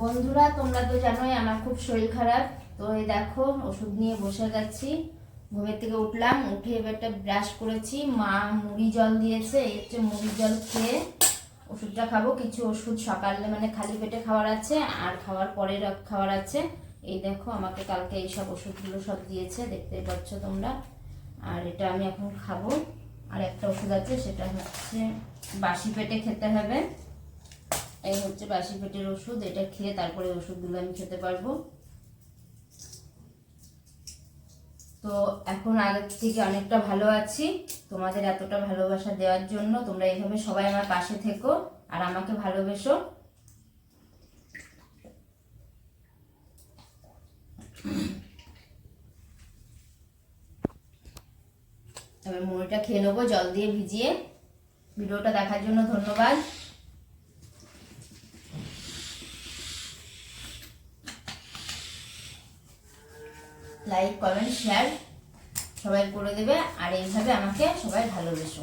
বন্ধুরা, তোমরা তো জানোই আমার খুব শরীর খারাপ। তো এই দেখো, ওষুধ নিয়ে বসে গেছি ঘুমের থেকে উঠলাম, উঠে এবারটা ব্রাশ করেছি। মা মুড়ি জল দিয়েছে, এই হচ্ছে মুড়ি জল খেয়ে ওষুধটা খাব। কিছু ওষুধ সকালে মানে খালি পেটে খাওয়ার আছে, আর খাওয়ার পরে খাওয়ার আছে। এই দেখো, আমাকে কালকে এইসব ওষুধগুলো সব দিয়েছে দেখতেই পাচ্ছ তোমরা। আর এটা আমি এখন খাব। আর একটা ওষুধ আছে, সেটা হচ্ছে বাসি পেটে খেতে হবে। এই হচ্ছে বাসি পেটের ওষুধ, এটা খেয়ে তারপরে ওষুধগুলো আমি খেতে পারব। তো এখন আগের থেকে অনেকটা ভালো আছি। তোমাদের এতটা ভালোবাসা দেওয়ার জন্য তোমরা এইভাবে সবাই আমার পাশে থেকো আর আমাকে ভালোবেসো। এবার মুড়িটা খেয়ে নেব, জল দিয়ে ভিজিয়ে। ভিডিওটা দেখার জন্য ধন্যবাদ। লাইক কমেন্ট শেয়ার সবাই করে দেবে আর এইভাবে আমাকে সবাই ভালোবেসো।